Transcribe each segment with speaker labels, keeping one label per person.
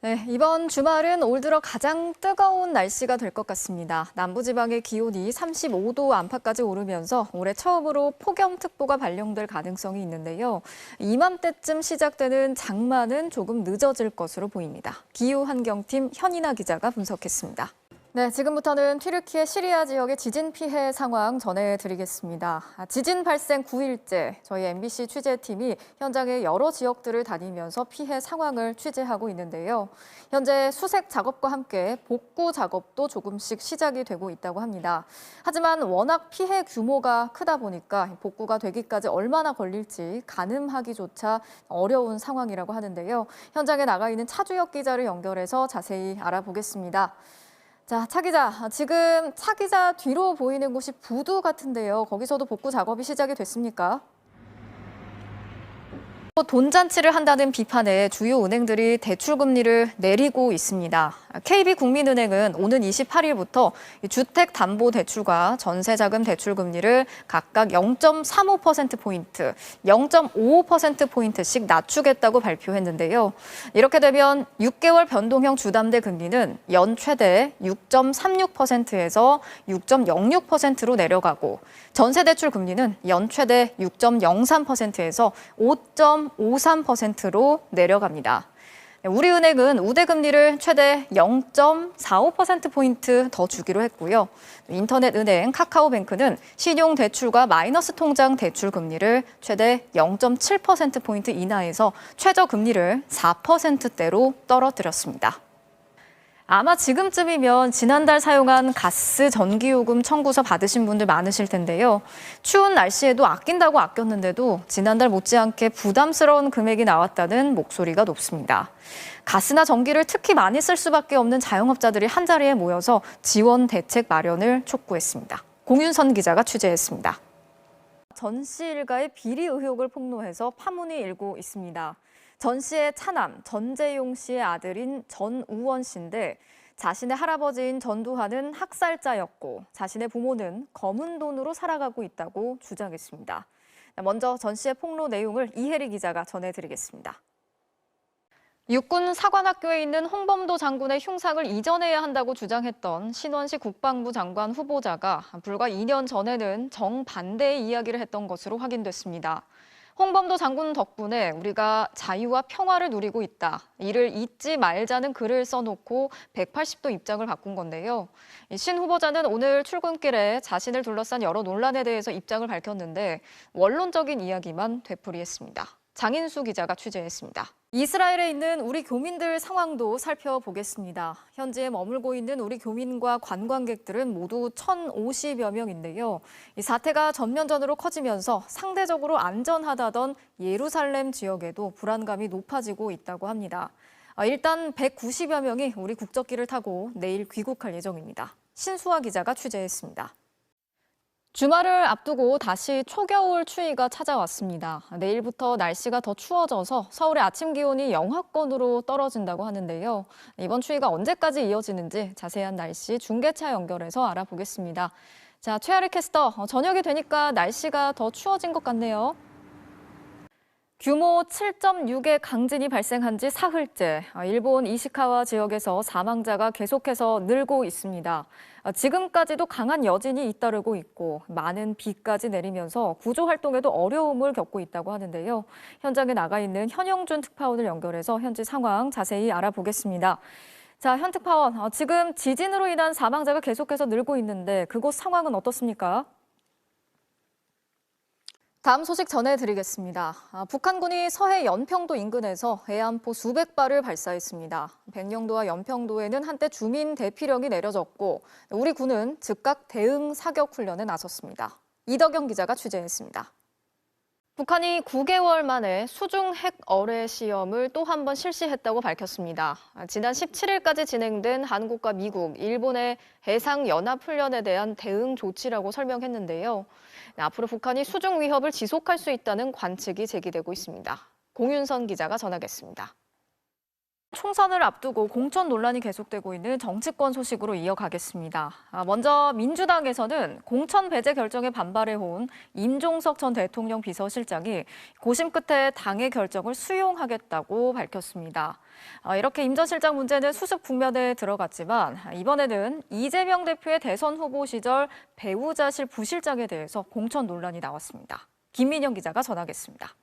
Speaker 1: 네, 이번 주말은 올 들어 가장 뜨거운 날씨가 될 것 같습니다. 남부지방의 기온이 35도 안팎까지 오르면서 올해 처음으로 폭염특보가 발령될 가능성이 있는데요. 이맘때쯤 시작되는 장마는 조금 늦어질 것으로 보입니다. 기후환경팀 현인아 기자가 분석했습니다. 네, 지금부터는 튀르키예 시리아 지역의 지진 피해 상황 전해드리겠습니다. 아, 지진 발생 9일째 저희 MBC 취재팀이 현장의 여러 지역들을 다니면서 피해 상황을 취재하고 있는데요. 현재 수색 작업과 함께 복구 작업도 조금씩 시작이 되고 있다고 합니다. 하지만 워낙 피해 규모가 크다 보니까 복구가 되기까지 얼마나 걸릴지 가늠하기조차 어려운 상황이라고 하는데요. 현장에 나가 있는 차주혁 기자를 연결해서 자세히 알아보겠습니다. 자, 차 기자. 지금 차 기자 뒤로 보이는 곳이 부두 같은데요. 거기서도 복구 작업이 시작이 됐습니까? 돈 잔치를 한다는 비판에 주요 은행들이 대출 금리를 내리고 있습니다. KB국민은행은 오는 28일부터 주택담보대출과 전세자금 대출 금리를 각각 0.35%포인트, 0.55%포인트씩 낮추겠다고 발표했는데요. 이렇게 되면 6개월 변동형 주담대 금리는 연 최대 6.36%에서 6.06%로 내려가고 전세대출 금리는 연 최대 6.03%에서 5.53%로 내려갑니다. 우리은행은 우대금리를 최대 0.45%포인트 더 주기로 했고요. 인터넷은행 카카오뱅크는 신용대출과 마이너스 통장 대출 금리를 최대 0.7%포인트 인하해서 최저금리를 4%대로 떨어뜨렸습니다. 아마 지금쯤이면 지난달 사용한 가스 전기요금 청구서 받으신 분들 많으실 텐데요. 추운 날씨에도 아낀다고 아꼈는데도 지난달 못지않게 부담스러운 금액이 나왔다는 목소리가 높습니다. 가스나 전기를 특히 많이 쓸 수밖에 없는 자영업자들이 한자리에 모여서 지원 대책 마련을 촉구했습니다. 공윤선 기자가 취재했습니다. 전 씨 일가의 비리 의혹을 폭로해서 파문이 일고 있습니다. 전 씨의 차남 전재용 씨의 아들인 전우원 씨인데 자신의 할아버지인 전두환은 학살자였고 자신의 부모는 검은 돈으로 살아가고 있다고 주장했습니다. 먼저 전 씨의 폭로 내용을 이혜리 기자가 전해드리겠습니다. 육군 사관학교에 있는 홍범도 장군의 흉상을 이전해야 한다고 주장했던 신원식 국방부 장관 후보자가 불과 2년 전에는 정반대의 이야기를 했던 것으로 확인됐습니다. 홍범도 장군 덕분에 우리가 자유와 평화를 누리고 있다. 이를 잊지 말자는 글을 써놓고 180도 입장을 바꾼 건데요. 신 후보자는 오늘 출근길에 자신을 둘러싼 여러 논란에 대해서 입장을 밝혔는데 원론적인 이야기만 되풀이했습니다. 장인수 기자가 취재했습니다. 이스라엘에 있는 우리 교민들 상황도 살펴보겠습니다. 현지에 머물고 있는 우리 교민과 관광객들은 모두 1,050여 명인데요. 이 사태가 전면전으로 커지면서 상대적으로 안전하다던 예루살렘 지역에도 불안감이 높아지고 있다고 합니다. 아, 일단 190여 명이 우리 국적기를 타고 내일 귀국할 예정입니다. 신수아 기자가 취재했습니다. 주말을 앞두고 다시 초겨울 추위가 찾아왔습니다. 내일부터 날씨가 더 추워져서 서울의 아침 기온이 영하권으로 떨어진다고 하는데요. 이번 추위가 언제까지 이어지는지 자세한 날씨 중계차 연결해서 알아보겠습니다. 자, 최아리 캐스터, 어, 저녁이 되니까 날씨가 더 추워진 것 같네요. 규모 7.6의 강진이 발생한 지 사흘째, 아, 일본 이시카와 지역에서 사망자가 계속해서 늘고 있습니다. 아, 지금까지도 강한 여진이 잇따르고 있고 많은 비까지 내리면서 구조 활동에도 어려움을 겪고 있다고 하는데요. 현장에 나가 있는 현영준 특파원을 연결해서 현지 상황 자세히 알아보겠습니다. 자, 현 특파원, 어, 지금 지진으로 인한 사망자가 계속해서 늘고 있는데 그곳 상황은 어떻습니까? 다음 소식 전해드리겠습니다. 아, 북한군이 서해 연평도 인근에서 해안포 수백 발을 발사했습니다. 백령도와 연평도에는 한때 주민 대피령이 내려졌고 우리 군은 즉각 대응 사격 훈련에 나섰습니다. 이덕영 기자가 취재했습니다. 북한이 9개월 만에 수중 핵 어뢰 시험을 또 한 번 실시했다고 밝혔습니다. 지난 17일까지 진행된 한국과 미국, 일본의 해상 연합 훈련에 대한 대응 조치라고 설명했는데요. 앞으로 북한이 수중 위협을 지속할 수 있다는 관측이 제기되고 있습니다. 공윤선 기자가 전하겠습니다. 총선을 앞두고 공천 논란이 계속되고 있는 정치권 소식으로 이어가겠습니다. 아, 먼저 민주당에서는 공천 배제 결정에 반발해온 임종석 전 대통령 비서실장이 고심 끝에 당의 결정을 수용하겠다고 밝혔습니다. 아, 이렇게 임 전 실장 문제는 수습 국면에 들어갔지만 이번에는 이재명 대표의 대선 후보 시절 배우자실 부실장에 대해서 공천 논란이 나왔습니다. 김민영 기자가 전하겠습니다.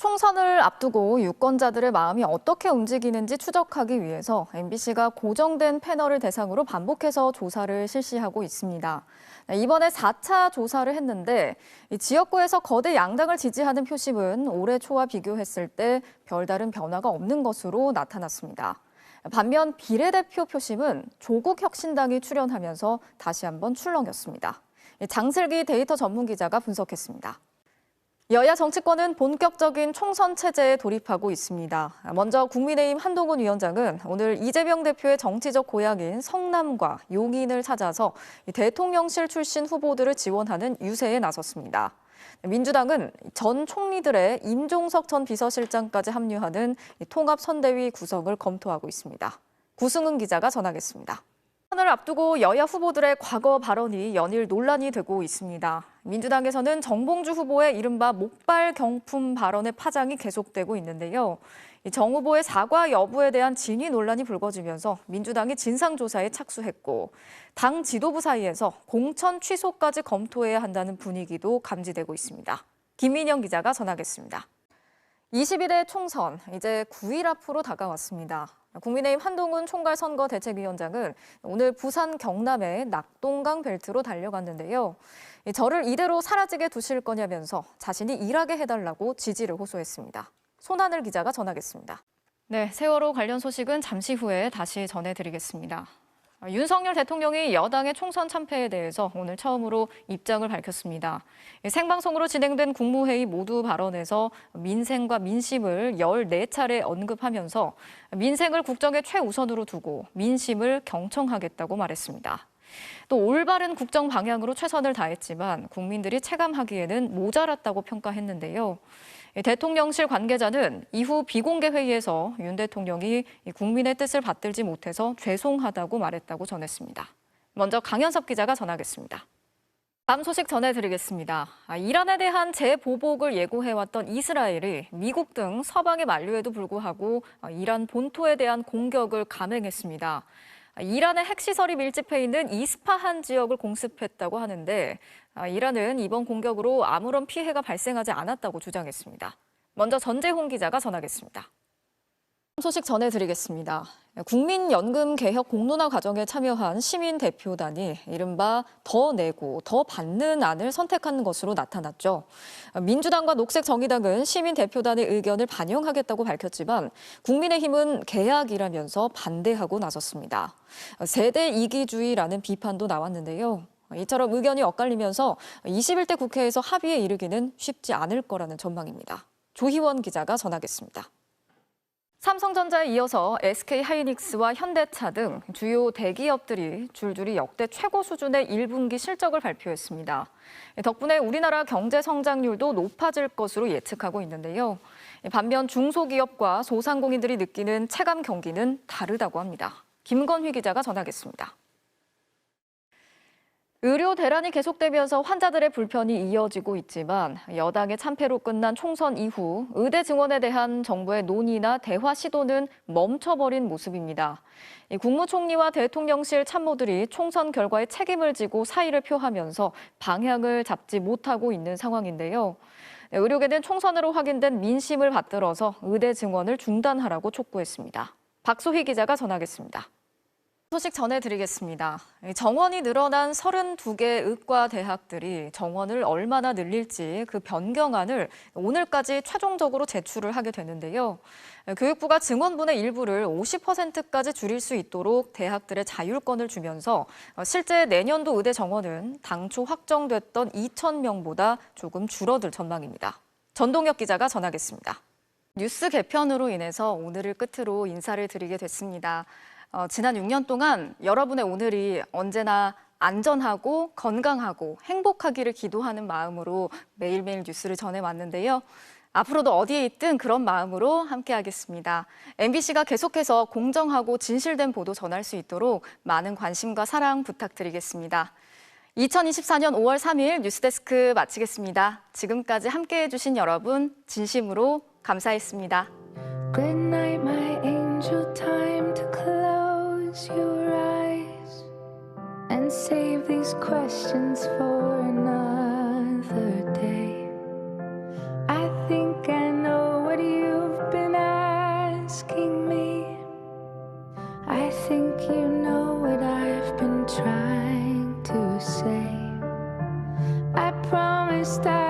Speaker 1: 총선을 앞두고 유권자들의 마음이 어떻게 움직이는지 추적하기 위해서 MBC가 고정된 패널을 대상으로 반복해서 조사를 실시하고 있습니다. 네, 이번에 4차 조사를 했는데 이 지역구에서 거대 양당을 지지하는 표심은 올해 초와 비교했을 때 별다른 변화가 없는 것으로 나타났습니다. 반면 비례대표 표심은 조국 혁신당이 출연하면서 다시 한번 출렁였습니다. 장슬기 데이터 전문 기자가 분석했습니다. 여야 정치권은 본격적인 총선 체제에 돌입하고 있습니다. 먼저 국민의힘 한동훈 위원장은 오늘 이재명 대표의 정치적 고향인 성남과 용인을 찾아서 대통령실 출신 후보들을 지원하는 유세에 나섰습니다. 민주당은 전 총리들의 임종석 전 비서실장까지 합류하는 통합선대위 구성을 검토하고 있습니다. 구승은 기자가 전하겠습니다. 선을 앞두고 여야 후보들의 과거 발언이 연일 논란이 되고 있습니다. 민주당에서는 정봉주 후보의 이른바 목발 경품 발언의 파장이 계속되고 있는데요. 정 후보의 사과 여부에 대한 진위 논란이 불거지면서 민주당이 진상조사에 착수했고 당 지도부 사이에서 공천 취소까지 검토해야 한다는 분위기도 감지되고 있습니다. 김민영 기자가 전하겠습니다. 22대 총선 이제 9일 앞으로 다가왔습니다. 국민의힘 한동훈 총괄선거대책위원장은 오늘 부산 경남의 낙동강 벨트로 달려갔는데요. 저를 이대로 사라지게 두실 거냐면서 자신이 일하게 해달라고 지지를 호소했습니다. 손하늘 기자가 전하겠습니다. 네, 세월호 관련 소식은 잠시 후에 다시 전해드리겠습니다. 아, 윤석열 대통령이 여당의 총선 참패에 대해서 오늘 처음으로 입장을 밝혔습니다. 생방송으로 진행된 국무회의 모두 발언에서 민생과 민심을 14차례 언급하면서 민생을 국정의 최우선으로 두고 민심을 경청하겠다고 말했습니다. 또 올바른 국정 방향으로 최선을 다했지만 국민들이 체감하기에는 모자랐다고 평가했는데요. 대통령실 관계자는 이후 비공개 회의에서 윤 대통령이 국민의 뜻을 받들지 못해서 죄송하다고 말했다고 전했습니다. 먼저 강현섭 기자가 전하겠습니다. 다음 소식 전해드리겠습니다. 아, 이란에 대한 재보복을 예고해왔던 이스라엘이 미국 등 서방의 만류에도 불구하고 아, 이란 본토에 대한 공격을 감행했습니다. 이란의 핵시설이 밀집해 있는 이스파한 지역을 공습했다고 하는데 아, 이란은 이번 공격으로 아무런 피해가 발생하지 않았다고 주장했습니다. 먼저 전재홍 기자가 전하겠습니다. 소식 전해드리겠습니다. 국민연금 개혁 공론화 과정에 참여한 시민 대표단이 이른바 더 내고 더 받는 안을 선택한 것으로 나타났죠. 민주당과 녹색정의당은 시민 대표단의 의견을 반영하겠다고 밝혔지만 국민의힘은 계약이라면서 반대하고 나섰습니다. 세대 이기주의라는 비판도 나왔는데요. 이처럼 의견이 엇갈리면서 21대 국회에서 합의에 이르기는 쉽지 않을 거라는 전망입니다. 조희원 기자가 전하겠습니다. 삼성전자에 이어서 SK 하이닉스와 현대차 등 주요 대기업들이 줄줄이 역대 최고 수준의 1분기 실적을 발표했습니다. 덕분에 우리나라 경제 성장률도 높아질 것으로 예측하고 있는데요. 반면 중소기업과 소상공인들이 느끼는 체감 경기는 다르다고 합니다. 김건휘 기자가 전하겠습니다. 의료 대란이 계속되면서 환자들의 불편이 이어지고 있지만 여당의 참패로 끝난 총선 이후 의대 증원에 대한 정부의 논의나 대화 시도는 멈춰버린 모습입니다. 국무총리와 대통령실 참모들이 총선 결과에 책임을 지고 사의를 표하면서 방향을 잡지 못하고 있는 상황인데요. 의료계는 총선으로 확인된 민심을 받들어서 의대 증원을 중단하라고 촉구했습니다. 박소희 기자가 전하겠습니다. 소식 전해드리겠습니다. 정원이 늘어난 32개 의과 대학들이 정원을 얼마나 늘릴지 그 변경안을 오늘까지 최종적으로 제출을 하게 되는데요. 교육부가 증원분의 일부를 50%까지 줄일 수 있도록 대학들의 자율권을 주면서 실제 내년도 의대 정원은 당초 확정됐던 2천 명보다 조금 줄어들 전망입니다. 전동혁 기자가 전하겠습니다. 뉴스 개편으로 인해서 오늘을 끝으로 인사를 드리게 됐습니다. 어, 지난 6년 동안 여러분의 오늘이 언제나 안전하고 건강하고 행복하기를 기도하는 마음으로 매일매일 뉴스를 전해왔는데요. 앞으로도 어디에 있든 그런 마음으로 함께하겠습니다. MBC가 계속해서 공정하고 진실된 보도 전할 수 있도록 많은 관심과 사랑 부탁드리겠습니다. 2024년 5월 3일 뉴스데스크 마치겠습니다. 지금까지 함께해 주신 여러분 진심으로 감사했습니다.
Speaker 2: Close your eyes and save these questions for another day. I think I know what you've been asking me. I think you know what I've been trying to say. I promised I